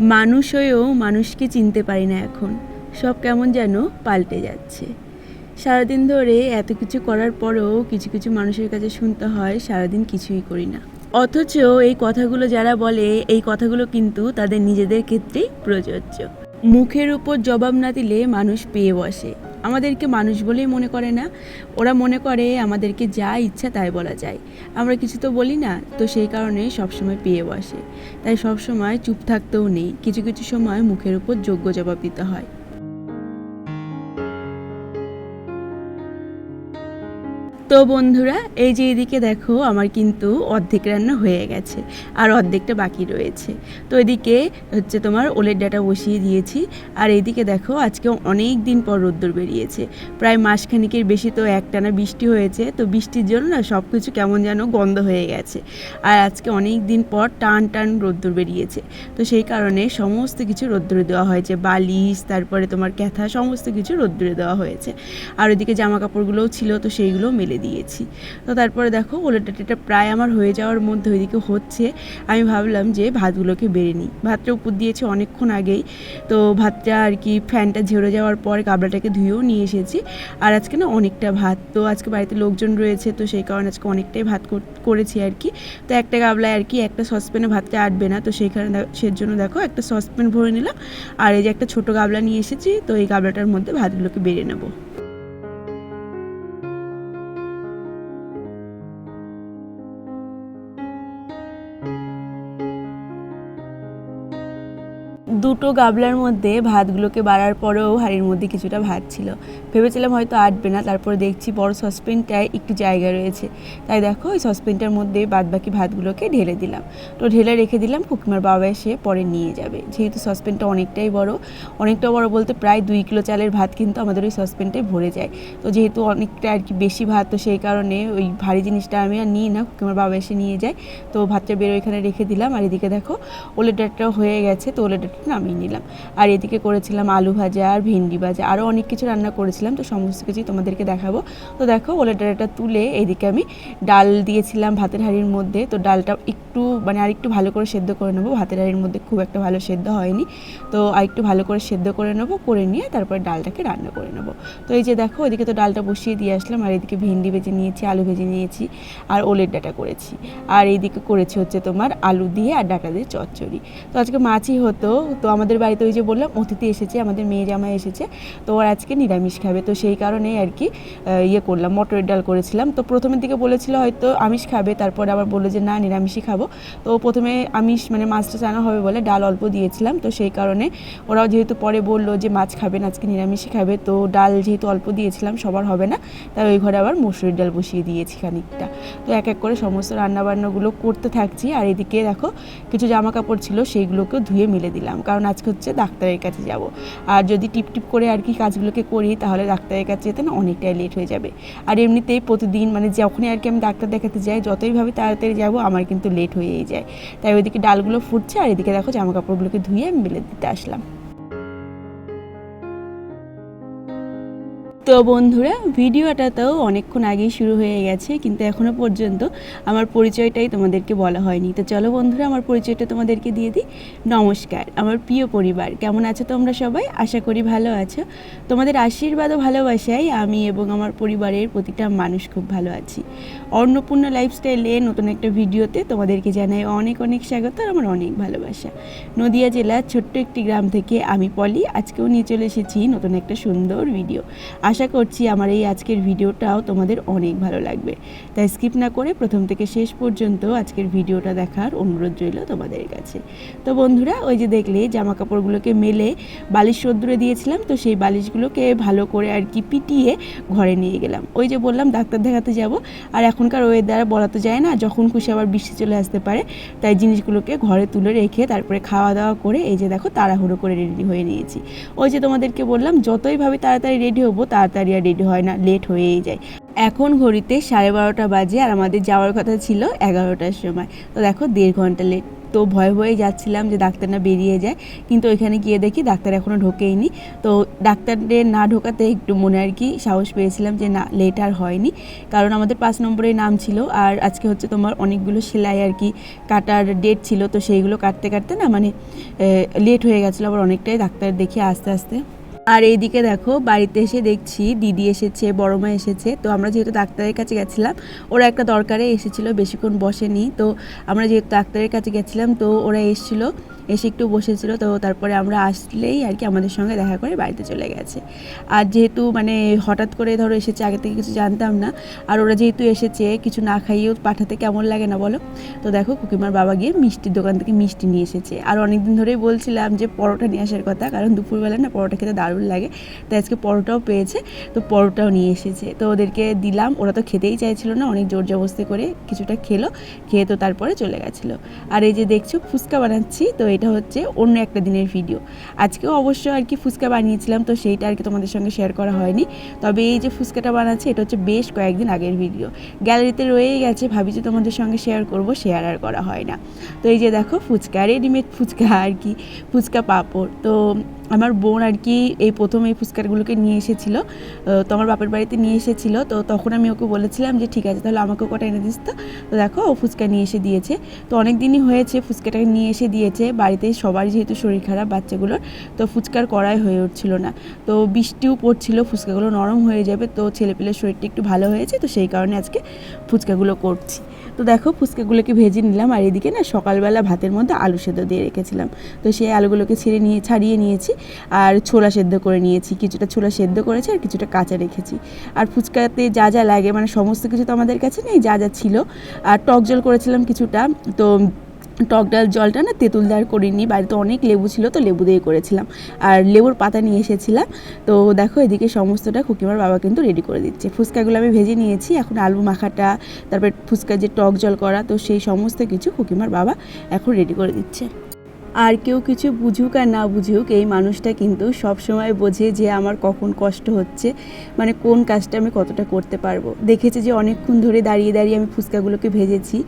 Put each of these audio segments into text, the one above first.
মানুষ হয়েও মানুষকে চিনতে পারি না এখন। সব কেমন যেন পাল্টে যাচ্ছে। সারাদিন ধরে এত কিছু করার পরেও কিছু কিছু মানুষের কাছে শুনতে হয়, সারাদিন কিছুই করি না। অথচ এই কথাগুলো যারা বলে, এই কথাগুলো কিন্তু তাদের নিজেদের ক্ষেত্রেই প্রযোজ্য। মুখের উপর জবাব না দিলে মানুষ পেয়ে বসে। আমাদেরকে মানুষ বলেই মনে করে না। ওরা মনে করে, আমাদেরকে যা ইচ্ছা তাই বলা যায়। আমরা কিছু তো বলি না, তো সেই কারণে সবসময় পেয়ে বসে। তাই সবসময় চুপ থাকতেও নেই। কিছু কিছু সময় মুখের উপর যোগ্য জবাব দিতে হয়। তো বন্ধুরা, এই যে এদিকে দেখো আমার কিন্তু অর্ধেক রান্না হয়ে গেছে আর অর্ধেকটা বাকি রয়েছে। তো এদিকে হচ্ছে তোমার ওলের ডাটা বসিয়ে দিয়েছি আর এদিকে দেখো আজকে অনেক দিন পর রোদ্দুর বেরিয়েছে। প্রায় মাসখানিকের বেশি তো একটানা বৃষ্টি হয়েছে, তো বৃষ্টির জন্য না সব কিছু কেমন যেন গন্ধ হয়ে গেছে। আর আজকে অনেক দিন পর টান টান রোদ্দুর বেরিয়েছে। তো সেই কারণে সমস্ত কিছু রোদ্দুরে দেওয়া হয়েছে। বালিশ, তারপরে তোমার ক্যাথা, সমস্ত কিছু রোদ্দুরে দেওয়া হয়েছে। আর ওইদিকে জামা কাপড়গুলোও ছিল, তো সেইগুলো মেলে দিয়েছি। তো তারপরে দেখো ওলেটাটিটা প্রায় আমার হয়ে যাওয়ার মধ্যে ওইদিকে হচ্ছে। আমি ভাবলাম যে ভাতগুলোকে বেড়ে নিই। ভাতটা উপর দিয়েছে অনেকক্ষণ আগেই। তো ভাতটা আর কি ফ্যানটা ঝেড়ে যাওয়ার পর গাবলাটাকে ধুয়েও নিয়ে এসেছি। আর আজকে না অনেকটা ভাত। তো আজকে বাড়িতে লোকজন রয়েছে, তো সেই কারণে আজকে অনেকটাই ভাত করেছি আর কি। তো একটা গাবলায় আর কি একটা সসপ্যানে ভাতটা আটবে না। তো সেইখানে সেজন্য দেখো একটা সসপ্যান ভরে নিলাম। আর এই যে একটা ছোটো গাবলা নিয়ে এসেছি, তো এই গাবলাটার মধ্যে ভাতগুলোকে বেড়ে নেব। দুটো গাবলার মধ্যে ভাতগুলোকে বাড়ার পরেও হাঁড়ির মধ্যে কিছুটা ভাত ছিল। ভেবেছিলাম হয়তো আটবে না, তারপরে দেখছি বড় সসপেনটায় একটু জায়গা রয়েছে। তাই দেখো, ওই সসপেনটার মধ্যে বাদবাকি ভাতগুলোকে ঢেলে দিলাম। তো ঢেলে রেখে দিলাম, কুকিমার বাবা এসে পরে নিয়ে যাবে। যেহেতু সসপেনটা অনেকটাই বড়, অনেকটা বড় বলতে প্রায় দুই কিলো চালের ভাত কিন্তু আমাদের ওই সসপেনটায় ভরে যায়। তো যেহেতু অনেকটা আর কি বেশি ভাত, তো সেই কারণে ওই ভারী জিনিসটা আমি আর নিই না, কুকিমার বাবা এসে নিয়ে যায়। তো ভাতটা বেরো এখানে রেখে দিলাম। আর এদিকে দেখো ওলের হয়ে গেছে। তো ওলের ডাঁটটা নামিয়ে নিলাম। আর এদিকে করেছিলাম আলু ভাজা আর ভেন্ডি ভাজা। আরও অনেক কিছু রান্না করেছিলাম, তো সমস্ত কিছুই তোমাদেরকে দেখাবো। তো দেখো ওলের ডাঁটাটা তুলে এদিকে আমি ডাল দিয়েছিলাম ভাতের হাঁড়ির মধ্যে। তো ডালটা একটু মানে আর একটু ভালো করে সেদ্ধ করে নেব। ভাতের হাঁড়ির মধ্যে খুব একটা ভালো সেদ্ধ হয়নি। তো আর একটু ভালো করে সেদ্ধ করে নেব, করে নিয়ে তারপরে ডালটাকে রান্না করে নেব। তো এই যে দেখো ওইদিকে তো ডালটা বসিয়ে দিয়ে আসলাম, আর এদিকে ভেন্ডি ভেজে নিয়েছি, আলু ভেজে নিয়েছি, আর ওলের ডাঁটা করেছি। আর এইদিকে করেছি হচ্ছে তোমার আলু দিয়ে আর ডাটা দিয়ে চচ্চড়ি। তো আজকে মাছই হতো তো আমাদের বাড়িতে ওই যে বললাম, অতিথি এসেছে, আমাদের মেয়ে জামাই এসেছে। তো ওর আজকে নিরামিষ খাবে। তো সেই কারণে আর কি ইয়ে করলাম, মটরের ডাল করেছিলাম। তো প্রথমের দিকে বলেছিল হয়তো আমিষ খাবে, তারপর আবার বলল যে, না, নিরামিষই খাব। তো প্রথমে আমিষ মানে মাছটা চানা হবে বলে ডাল অল্প দিয়েছিলাম। তো সেই কারণে ওরাও যেহেতু পরে বলল যে, মাছ খাবে না আজকে নিরামিষই খাবে। তো ডাল যেহেতু অল্প দিয়েছিলাম, সবার হবে না। তাই ওই ঘরে আবার মসুরির ডাল বসিয়ে দিয়েছি খানিকটা। তো এক এক করে সমস্ত রান্নাবান্নাগুলো করতে থাকছি। আর এদিকে দেখো, কিছু জামা কাপড় ছিল, সেইগুলোকেও ধুয়ে মেলে দিলাম। কারণ আজকে হচ্ছে ডাক্তারের কাছে যাব। আর যদি টিপ টিপ করে আর কি কাজগুলোকে করি, তাহলে ডাক্তারের কাছে যেতে না অনেকটাই লেট হয়ে যাবে। আর এমনিতেই প্রতিদিন মানে যখনই আর কি আমি ডাক্তার দেখাতে যাই যতইভাবে তাড়াতাড়ি যাব, আমার কিন্তু লেট হয়েই যায়। তাই ওইদিকে ডালগুলো ফুটছে, আর এদিকে দেখো জামা কাপড়গুলোকে ধুয়ে আমি বেলে দিতে আসলাম। তো বন্ধুরা, ভিডিওটা তো অনেকক্ষণ আগেই শুরু হয়ে গেছে, কিন্তু এখনও পর্যন্ত আমার পরিচয়টাই তোমাদেরকে বলা হয়নি। তো চলো বন্ধুরা, আমার পরিচয়টা তোমাদেরকে দিয়ে দিই। নমস্কার, আমার প্রিয় পরিবার, কেমন আছো তোমরা সবাই? আশা করি ভালো আছো। তোমাদের আশীর্বাদ ও ভালোবাসায় আমি এবং আমার পরিবারের প্রতিটা মানুষ খুব ভালো আছি। অন্নপূর্ণ লাইফস্টাইলে নতুন একটা ভিডিওতে তোমাদেরকে জানাই অনেক অনেক স্বাগত আর আমার অনেক ভালোবাসা। নদিয়া জেলার ছোট্ট একটি গ্রাম থেকে আমি পলি, আজকেও নিয়ে চলে এসেছি নতুন একটা সুন্দর ভিডিও। আশা করছি আমার এই আজকের ভিডিওটাও তোমাদের অনেক ভালো লাগবে। তাই স্কিপ না করে প্রথম থেকে শেষ পর্যন্ত আজকের ভিডিওটা দেখার অনুরোধ রইল তোমাদের কাছে। তো বন্ধুরা, ওই যে দেখলে জামা কাপড়গুলোকে মেলে বালিশ রোদ্দুরে দিয়েছিলাম, তো সেই বালিশগুলোকে ভালো করে আর কি পিটিয়ে ঘরে নিয়ে গেলাম। ওই যে বললাম, ডাক্তার দেখাতে যাব। আর এখনকার ওয়েদার বলা তো যায় না, যখন খুশি আবার বৃষ্টি চলে আসতে পারে। তাই জিনিসগুলোকে ঘরে তুলে রেখে তারপরে খাওয়া দাওয়া করে এই যে দেখো, তাড়াহুড়ো করে রেডি হয়ে নিয়েছি। ওই যে তোমাদেরকে বললাম, যতই ভাবে তাড়াতাড়ি রেডি হব তাড়াতাড়ি আর রেডি হয় না লেট হয়েই যায়। এখন ঘড়িতে সাড়ে বারোটা বাজে আর আমাদের যাওয়ার কথা ছিল এগারোটার সময়। তো দেখো দেড় ঘণ্টা লেট তো ভয়ে ভয়ে যাচ্ছিলাম যে ডাক্তার না বেরিয়ে যায়। কিন্তু ওইখানে গিয়ে দেখি ডাক্তার এখনও ঢোকেইনি। তো ডাক্তারদের না ঢোকাতে একটু মনে আর কি সাহস পেয়েছিলাম যে না লেট আর হয়নি। কারণ আমাদের পাঁচ নম্বরে নাম ছিল। আর আজকে হচ্ছে তোমার অনেকগুলো সেলাই আর কি কাটার ডেট ছিল। তো সেইগুলো কাটতে কাটতে না মানে লেট হয়ে গেছিল। আবার অনেকটাই ডাক্তার দেখে আস্তে আস্তে আর এইদিকে দেখো, বাড়িতে এসে দেখছি দিদি এসেছে, বড় মা এসেছে। তো আমরা যেহেতু ডাক্তারের কাছে গেছিলাম, ওরা একটা দরকারে এসেছিল, বেশিক্ষণ বসেনি। তো আমরা যেহেতু ডাক্তারের কাছে গেছিলাম, তো ওরা এসেছিল। এসে একটু বসেছিল, তো তারপরে আমরা আসলেই আর কি আমাদের সঙ্গে দেখা করে বাড়িতে চলে গেছে। আর যেহেতু মানে হঠাৎ করে ধরো এসেছে, আগে থেকে কিছু জানতাম না, আর ওরা যেহেতু এসেছে, কিছু না খাইয়েও পাঠাতে কেমন লাগে না বলো? তো দেখো, কুকিমার বাবা গিয়ে মিষ্টির দোকান থেকে মিষ্টি নিয়ে এসেছে। আর অনেকদিন ধরেই বলছিলাম যে পরোটা নিয়ে আসার কথা, কারণ দুপুরবেলা না পরোটা খেতে দারুণ লাগে, তাই আজকে পরোটাও পেয়েছে, তো পরোটাও নিয়ে এসেছে। তো ওদেরকে দিলাম, ওরা তো খেতেই চাইছিল না, অনেক জোর জবস্তি করে কিছুটা খেলো, খেয়ে তো তারপরে চলে গেছিল। আর এই যে দেখছ, ফুচকা বানাচ্ছি, তো এটা হচ্ছে অন্য একটা দিনের ভিডিও আজকেও অবশ্য আর কি ফুচকা বানিয়েছিলাম, তো সেইটা আর কি তোমাদের সঙ্গে শেয়ার করা হয়নি। তবে এই যে ফুচকাটা বানাচ্ছে, এটা হচ্ছে বেশ কয়েকদিন আগের ভিডিও গ্যালারিতে রয়েই গেছে ভাবি যে তোমাদের সঙ্গে শেয়ার করব শেয়ার আর করা হয় না। তো এই যে দেখো, ফুচকা রেডিমেড ফুচকা আর কি, ফুচকা পাঁপড়। তো আমার বোন আর কি এই প্রথম এই ফুচকারগুলোকে নিয়ে এসেছিল তো আমার বাপের বাড়িতে নিয়ে এসেছিল, তো তখন আমি ওকে বলেছিলাম যে ঠিক আছে, তাহলে আমাকেও কটা এনে দিস তো। তো দেখো ও ফুচকা নিয়ে এসে দিয়েছে। তো অনেক দিনই হয়েছে ফুচকাটাকে নিয়ে এসে দিয়েছে, বাড়িতে সবারই যেহেতু শরীর খারাপ বাচ্চাগুলোর, তো ফুচকার কড়াই হয়ে উঠছিল না। তো বৃষ্টিও পড়ছিল, ফুচকাগুলো নরম হয়ে যাবে, তো ছেলেপিলের শরীরটা একটু ভালো হয়েছে, তো সেই কারণে আজকে ফুচকাগুলো করছি। তো দেখো ফুচকাগুলোকে ভেজে নিলাম আর এদিকে না সকালবেলা ভাতের মধ্যে আলু সেদ্ধ দিয়ে রেখেছিলাম। তো সেই আলুগুলোকে ছেড়ে নিয়ে, ছাড়িয়ে নিয়েছি আর ছোলা সেদ্ধ করে নিয়েছি। কিছুটা ছোলা সেদ্ধ করেছি আর কিছুটা কাঁচা রেখেছি। আর ফুচকাতে যা যা লাগে মানে সমস্ত কিছু তো আমাদের কাছে নেই, যা যা ছিল। আর টক জল করেছিলাম কিছুটা। তো টক ডাল জলটা না তেঁতুল দার করিনি, বাড়িতে অনেক লেবু ছিল তো লেবু দিয়ে করেছিলাম। আর লেবুর পাতা নিয়ে এসেছিলাম, তো দেখো এদিকে সমস্তটা খুকিমার বাবা কিন্তু রেডি করে দিচ্ছে। ফুচকাগুলো আমি ভেজে নিয়েছি, এখন আলু মাখাটা, তারপর ফুচকা যে টক জল করা, তো সেই সমস্ত কিছু খুকিমার বাবা এখন রেডি করে দিচ্ছে। আর কেউ কিছু বুঝুক আর না বুঝুক, এই মানুষটা কিন্তু সব সময় বোঝে যে আমার কখন কষ্ট হচ্ছে মানে কোন কাজটা আমি কতটা করতে পারব। দেখেছে যে অনেকক্ষণ ধরে দাঁড়িয়ে দাঁড়িয়ে আমি ফুচকাগুলোকে ভেজেছি,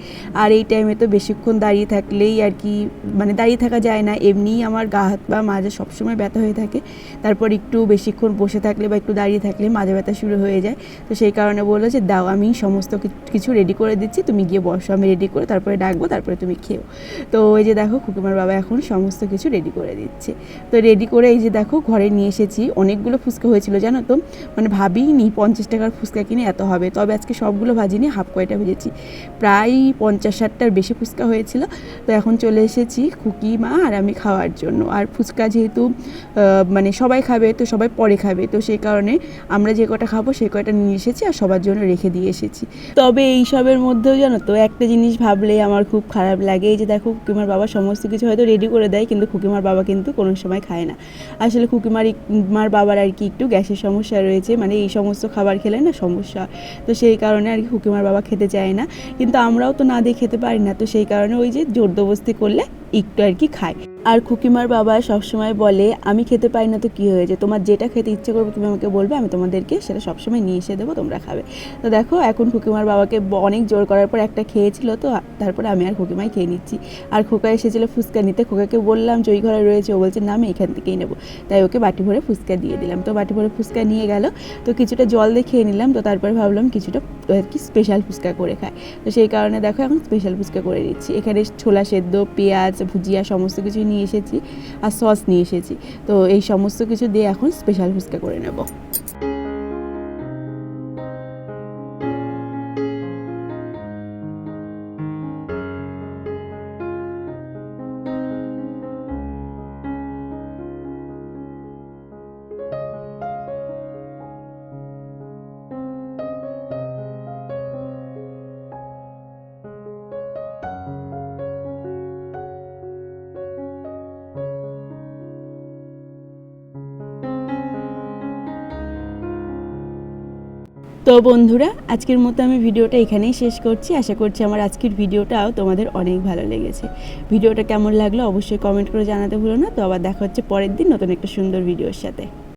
আর এই টাইমে তো বেশিক্ষণ দাঁড়িয়ে থাকলেই আর কি মানে দাঁড়িয়ে থাকা যায় না। এমনিই আমার গা, হাত বা মাঝে সবসময় ব্যথা হয়ে থাকে, তারপর একটু বেশিক্ষণ বসে থাকলে বা একটু দাঁড়িয়ে থাকলে মাঝে ব্যথা শুরু হয়ে যায়। তো সেই কারণে বলল যে, দাও, আমি সমস্ত কিছু রেডি করে দিচ্ছি, তুমি গিয়ে বসো, আমি রেডি করে তারপরে ডাকবো, তারপরে তুমি খেও। তো ওই যে দেখো, খুকুমার বাবা এখন সমস্ত কিছু রেডি করে দিচ্ছে। তো রেডি করে এই যে দেখো, ঘরে নিয়ে এসেছি। অনেকগুলো ফুচকা হয়েছিল, জানো তো? মানে ভাবিনি পঞ্চাশ টাকার ফুচকা কিনে এত হবে। তবে আজকে সবগুলো ভাজিনি হাফ কয়টা ভেজেছি। প্রায় পঞ্চাশ ষাটটার বেশি ফুচকা হয়েছিল। তো এখন চলে এসেছি খুকি মা আর আমি খাওয়ার জন্য। আর ফুচকা যেহেতু মানে সবাই খাবে, তো সবাই পরে খাবে। তো সেই কারণে আমরা যে কটা খাব, সেই কয়টা নিয়ে এসেছি আর সবার জন্য রেখে দিয়ে এসেছি। তবে এই সবের মধ্যেও জানো তো, একটা জিনিস ভাবলে আমার খুব খারাপ লাগে। এই যে দেখো খুকিমার বাবা সমস্ত কিছু হয়তো রেডি করে দেয়, কিন্তু খুকিমার বাবা কিন্তু কোনো সময় খায় না। আসলে খুকিমার মার বাবার আর কি একটু গ্যাসের সমস্যা রয়েছে মানে এই সমস্ত খাবার খেলে না সমস্যা। তো সেই কারণে আর কি খুকিমার বাবা খেতে চায় না। কিন্তু আমরাও তো না দিয়ে খেতে পারি না, তো সেই কারণে ওই যে জোরদবস্তি করলে একটু আর কি খায়। আর খুকিমার বাবা সবসময় বলে, আমি খেতে পারি না তো কী হয়েছে? তোমার যেটা খেতে ইচ্ছে করবে তুমি আমাকে বলবে, আমি তোমাদেরকে সেটা সবসময় নিয়ে এসে দেবো, তোমরা খাবে। তো দেখো, এখন খুকিমার বাবাকে অনেক জোর করার পর একটা খেয়েছিল তো তারপরে আমি আর খুকিমাই খেয়ে নিচ্ছি। আর খোকা এসেছিল ফুচকা নিতে, খোকাকে বললাম, যে ওই ঘরে রয়েছে, ও বলছে, না, আমি এখান থেকেই নেব। তাই ওকে বাটি ভরে ফুচকা দিয়ে দিলাম। তো বাটি ভরে ফুচকা নিয়ে গেল, তো কিছুটা জল দিয়ে খেয়ে নিলাম, তো তারপর ভাবলাম কিছুটা কি স্পেশাল ফুচকা করে খায়। তো সেই কারণে দেখো এখন স্পেশাল ফুচকা করে দিচ্ছি এখানে ছোলা সেদ্ধ, পেঁয়াজ, ভুজিয়া সমস্ত কিছু নিয়ে এসেছি আর সস নিয়ে এসেছি। তো এই সমস্ত কিছু দিয়ে এখন স্পেশাল ফুচকা করে নেব। তো বন্ধুরা, আজকের মতো আমি ভিডিওটা এখানেই শেষ করছি। আশা করছি আমার আজকের ভিডিওটাও তোমাদের অনেক ভালো লেগেছে। ভিডিওটা কেমন লাগল অবশ্যই কমেন্ট করে জানাতে ভুলো না। তো আবার দেখা হচ্ছে পরের দিন নতুন একটা সুন্দর ভিডিওর সাথে।